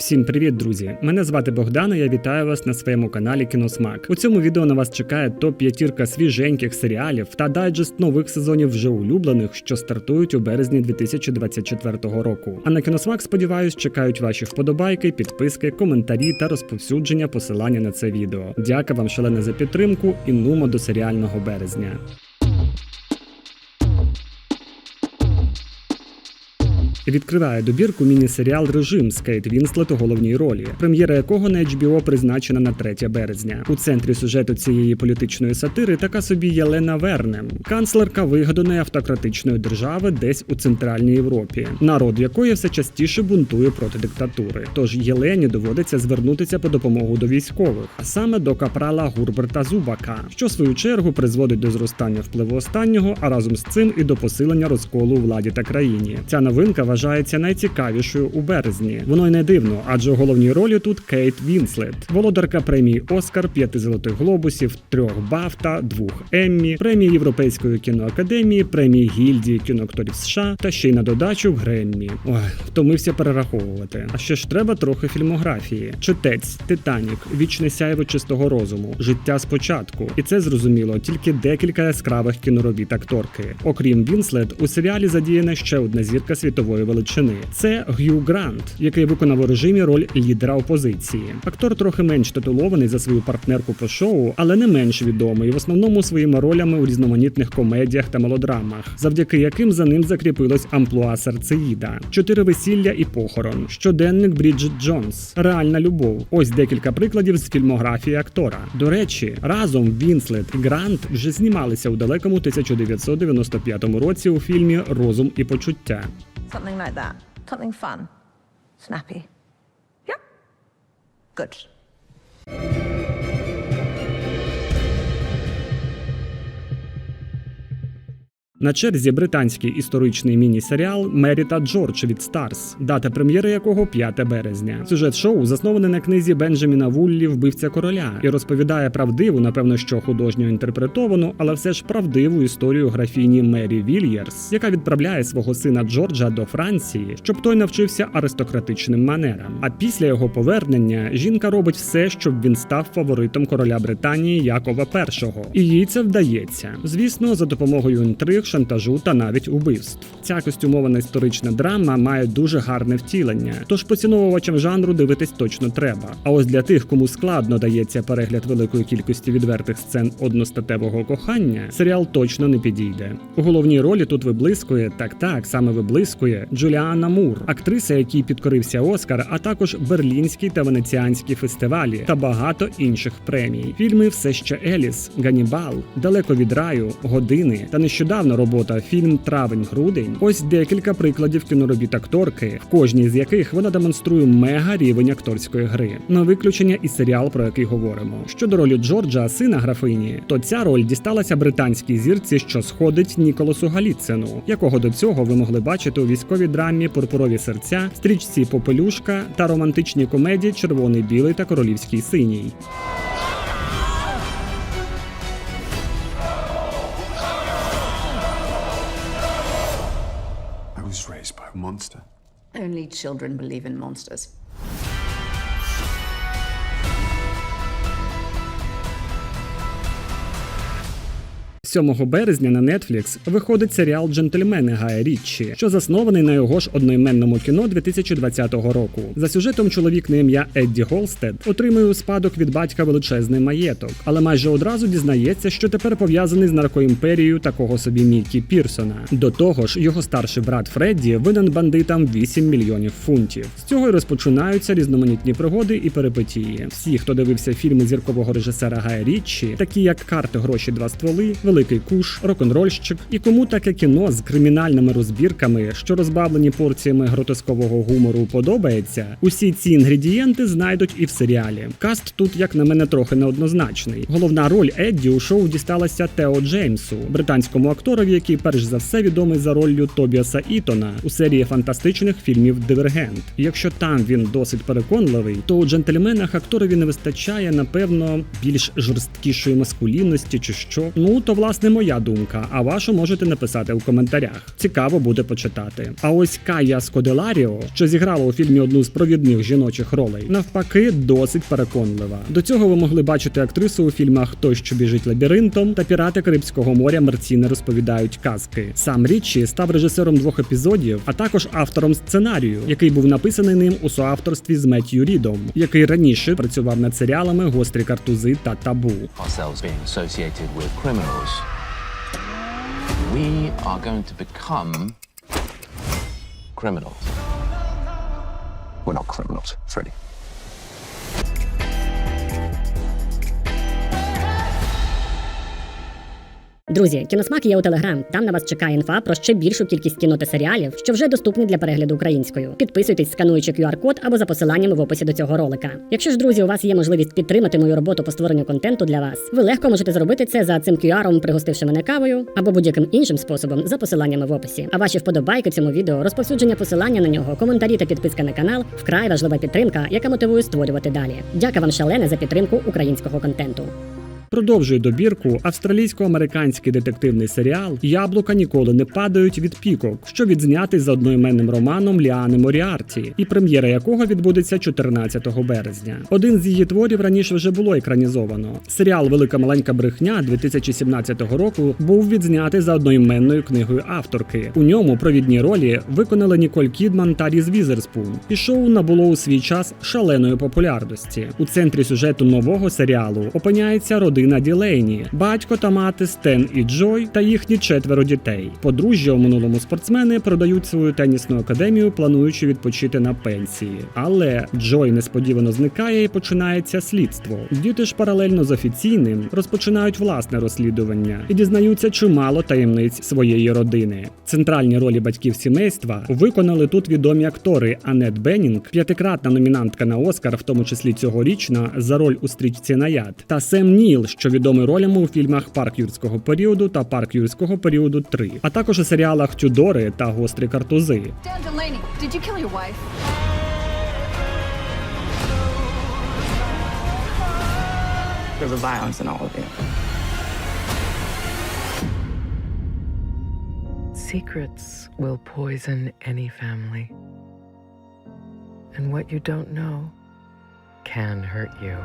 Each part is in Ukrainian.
Всім привіт, друзі! Мене звати Богдан. і Я вітаю вас на своєму каналі Кіносмак. У цьому відео на вас чекає топ п'ятірка свіженьких серіалів та дайджест нових сезонів вже улюблених, що стартують у березні 2024 року. А на Кіносмак, сподіваюсь, чекають ваші вподобайки, підписки, коментарі та розповсюдження посилання на це відео. Дяка вам шалена за підтримку і нумо до серіального березня. Відкриває добірку міні-серіал Режим з Кейт Вінслет у головній ролі, прем'єра якого на HBO призначена на 3 березня. У центрі сюжету цієї політичної сатири така собі Єлена Вернем, канцлерка вигаданої автократичної держави десь у центральній Європі, народ якої все частіше бунтує проти диктатури. Тож Єлені доводиться звернутися по допомогу до військових, а саме до капрала Гурберта Зубака, що в свою чергу призводить до зростання впливу останнього, а разом з цим і до посилення розколу у владі та країні. Ця новинка вважається найцікавішою у березні. Воно й не дивно, адже у головній ролі тут Кейт Вінслет, володарка премії Оскар, п'яти золотих глобусів, трьох Бафта, двох Еммі, премії Європейської кіноакадемії, премії гільдії кіноакторів США та ще й на додачу в Греммі. Ой, втомився перераховувати. А ще ж треба трохи фільмографії. Чотець, Титанік, вічне сяйво чистого розуму, життя спочатку. І це зрозуміло тільки декілька яскравих кіноробіт акторки. Окрім Вінслет, у серіалі задіяна ще одна зірка світової величини. Це Г'ю Грант, який виконав у режимі роль лідера опозиції. Актор трохи менш титулований за свою партнерку по шоу, але не менш відомий в основному своїми ролями у різноманітних комедіях та мелодрамах, завдяки яким за ним закріпилось амплуа серцеїда, чотири весілля і похорон, щоденник Бріджит Джонс, реальна любов. Ось декілька прикладів з фільмографії актора. До речі, разом Вінслет і Грант вже знімалися у далекому 1995 році у фільмі Розум і почуття. Something like that. Something fun. Snappy. Yep. Good. На черзі британський історичний міні-серіал Мері та Джордж від Старс, дата прем'єри якого 5 березня. Сюжет шоу заснований на книзі Бенджаміна Вуллі Вбивця короля і розповідає правдиву, напевно, що художньо інтерпретовану, але все ж правдиву історію графіні Мері Вільєрс, яка відправляє свого сина Джорджа до Франції, щоб той навчився аристократичним манерам. А після його повернення жінка робить все, щоб він став фаворитом короля Британії Якова І. І їй це вдається. Звісно, за допомогою інтриг шантажу та навіть убивств. Ця костюмована історична драма має дуже гарне втілення, тож поціновувачам жанру дивитись точно треба. А ось для тих, кому складно дається перегляд великої кількості відвертих сцен одностатевого кохання, серіал точно не підійде. У головній ролі тут виблискує так, так саме виблискує Джуліана Мур, актриса, якій підкорився Оскар, а також берлінський та венеціанські фестивалі та багато інших премій. Фільми все ще Еліс, Ганібал, Далеко від раю, години та нещодавно робота фільм Травень-грудень. Ось декілька прикладів кіноробіт акторки, в кожній з яких вона демонструє мега рівень акторської гри. На виключення і серіал, про який говоримо. Щодо ролі Джорджа, сина графині, то ця роль дісталася британській зірці, що сходить Ніколасу Галіцину, якого до цього ви могли бачити у військовій драмі Пурпурові серця, стрічці Попелюшка та романтичній комедії Червоний білий та королівський синій. Monster. Only children believe in monsters. 7 березня на Netflix виходить серіал Джентльмени Гая Річчі, що заснований на його ж одноіменному кіно 2020 року. За сюжетом чоловік на ім'я Едді Голстед отримує у спадок від батька величезний маєток, але майже одразу дізнається, що тепер пов'язаний з наркоімперією такого собі Мікі Пірсона. До того ж, його старший брат Фредді винен бандитам 8 мільйонів фунтів. З цього й розпочинаються різноманітні пригоди і перипетії. Всі, хто дивився фільми зіркового режисера Гая Річчі, такі як карти, гроші, два стволи, великий куш, рок-н-рольщик, і кому таке кіно з кримінальними розбірками, що розбавлені порціями гротескового гумору, подобається. Усі ці інгредієнти знайдуть і в серіалі. Каст тут, як на мене, трохи неоднозначний. Головна роль Едді у шоу дісталася Тео Джеймсу, британському акторові, який перш за все відомий за роллю Тобіаса Ітона у серії фантастичних фільмів Дивергент. Якщо там він досить переконливий, то у джентльменах акторові не вистачає, напевно, більш жорсткішої маскулінності чи що. Ну то власне. Власне моя думка. А вашу можете написати в коментарях. Цікаво буде почитати. А ось Кая Скоделаріо, що зіграла у фільмі одну з провідних жіночих ролей, навпаки, досить переконлива. До цього ви могли бачити актрису у фільмах Той, що біжить лабіринтом та Пірати Карибського моря мерці не розповідають казки. Сам Річі став режисером двох епізодів, а також автором сценарію, який був написаний ним у соавторстві з Меттью Рідом, який раніше працював над серіалами Гострі картузи та табу. with criminals. We are going to become criminals. We're not criminals, Freddy. Друзі, кіносмак є у Телеграм. Там на вас чекає інфа про ще більшу кількість кіно та серіалів, що вже доступні для перегляду українською. Підписуйтесь, скануючи QR-код або за посиланнями в описі до цього ролика. Якщо ж, друзі, у вас є можливість підтримати мою роботу по створенню контенту для вас, ви легко можете зробити це за цим QR-ом, пригостивши мене кавою, або будь-яким іншим способом за посиланнями в описі. А ваші вподобайки цьому відео, розповсюдження посилання на нього, коментарі та підписка на канал вкрай важлива підтримка, яка мотивує створювати далі. Дяка вам шалене за підтримку українського контенту. Продовжує добірку австралійсько-американський детективний серіал Яблука ніколи не падають від пікок, що відзнятий за одноіменним романом Ліани Моріарті, і прем'єра якого відбудеться 14 березня. Один з її творів раніше вже було екранізовано. Серіал Велика маленька брехня 2017 року був відзнятий за одноіменною книгою авторки. У ньому провідні ролі виконали Ніколь Кідман та Різ Візерспун, і шоу набуло у свій час шаленої популярності. У центрі сюжету нового серіалу опиняється родина Ділейні, батько та мати Стен і Джой та їхні четверо дітей. Подружжя у минулому спортсмени продають свою тенісну академію, плануючи відпочити на пенсії. Але Джой несподівано зникає і починається слідство. Діти ж паралельно з офіційним розпочинають власне розслідування і дізнаються чимало таємниць своєї родини. Центральні ролі батьків сімейства виконали тут відомі актори Анет Беннінг, п'ятикратна номінантка на Оскар, в тому числі цьогорічна, за роль у стрічці Наяд, та Сем Ніл, що відомий ролями у фільмах Парк юрського періоду та Парк юрського періоду 3, а також у серіалах Тюдори та Гострі картузи. Secrets will poison any family. And what you don't know can hurt you.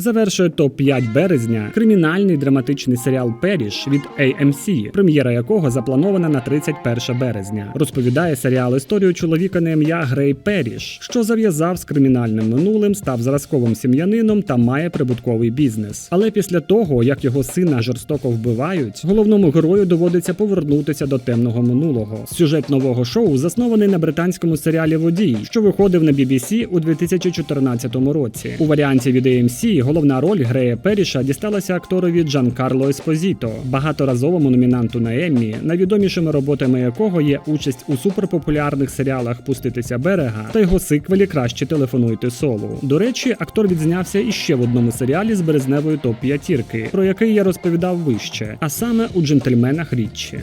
Завершує топ-5 березня кримінальний драматичний серіал Періш від AMC, прем'єра якого запланована на 31 березня. Розповідає серіал історію чоловіка на ім'я Грей Періш, що зав'язав з кримінальним минулим, став зразковим сім'янином та має прибутковий бізнес. Але після того, як його сина жорстоко вбивають, головному герою доводиться повернутися до темного минулого. Сюжет нового шоу заснований на британському серіалі Водій, що виходив на BBC у 2014 році. У варіанті від AMC головна роль Грея Періша дісталася акторові Джан Карло Еспозіто, багаторазовому номінанту на Еммі, найвідомішими роботами якого є участь у суперпопулярних серіалах Пуститися берега та його сиквелі Краще телефонуйте солу. До речі, актор відзнявся іще в одному серіалі з березневої топ п'ятірки, про який я розповідав вище, а саме у джентльменах Річчі.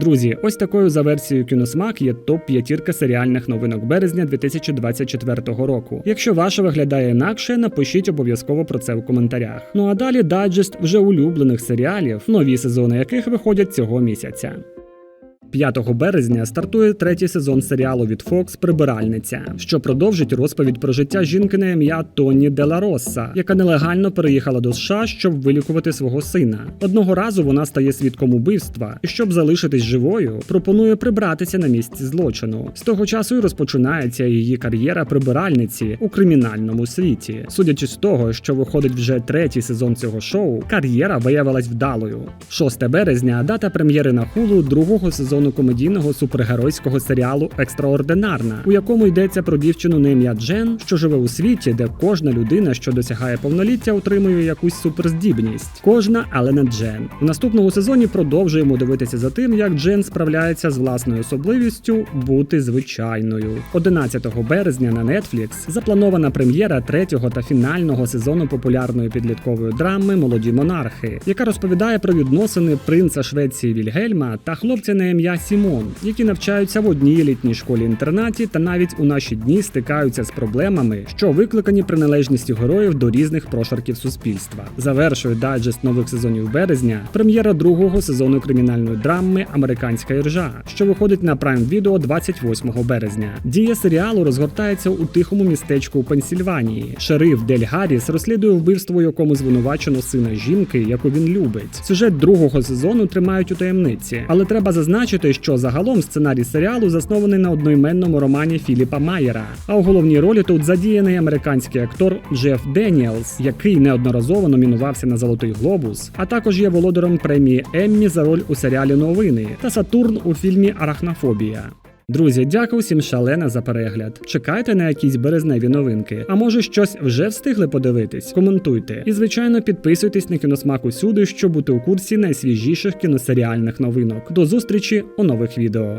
Друзі, ось такою за версією кіносмак є топ п'ятірка серіальних новинок березня 2024 року. Якщо ваша виглядає інакше, напишіть обов'язково про це в коментарях. Ну а далі дайджест вже улюблених серіалів, нові сезони яких виходять цього місяця. 5 березня стартує третій сезон серіалу від Fox Прибиральниця, що продовжить розповідь про життя жінки на ім'я Тонні Делароса, яка нелегально переїхала до США, щоб вилікувати свого сина. Одного разу вона стає свідком убивства, і щоб залишитись живою, пропонує прибратися на місці злочину. З того часу й розпочинається її кар'єра прибиральниці у кримінальному світі. Судячи з того, що виходить вже третій сезон цього шоу, кар'єра виявилась вдалою. 6 березня дата прем'єри на хулу другого сезону комедійного супергеройського серіалу Екстраординарна, у якому йдеться про дівчину на ім'я Джен, що живе у світі, де кожна людина, що досягає повноліття, отримує якусь суперздібність. Кожна, але не Джен. У наступному сезоні продовжуємо дивитися за тим, як Джен справляється з власною особливістю бути звичайною. 11 березня на Netflix запланована прем'єра третього та фінального сезону популярної підліткової драми Молоді монархи, яка розповідає про відносини принца Швеції Вільгельма та хлопця на ім'я Сімон, які навчаються в одній елітній школі-інтернаті та навіть у наші дні стикаються з проблемами, що викликані приналежністю героїв до різних прошарків суспільства. Завершує дайджест нових сезонів березня прем'єра другого сезону кримінальної драми Американська іржа, що виходить на Prime Video 28 березня. Дія серіалу розгортається у тихому містечку у Пенсільванії. Шериф Дель Гарріс розслідує вбивство, якому звинувачено сина жінки, яку він любить. Сюжет другого сезону тримають у таємниці, але треба зазначити, що загалом сценарій серіалу заснований на одноіменному романі Філіпа Майера. А у головній ролі тут задіяний американський актор Джеф Деніелс, який неодноразово номінувався на Золотий Глобус, а також є володарем премії Еммі за роль у серіалі Новини та Сатурн у фільмі Арахнофобія. Друзі, дякую всім шалена за перегляд. Чекайте на якісь березневі новинки. А може щось вже встигли подивитись? Коментуйте. І звичайно підписуйтесь на кіносмак усюди, щоб бути у курсі найсвіжіших кіносеріальних новинок. До зустрічі у нових відео.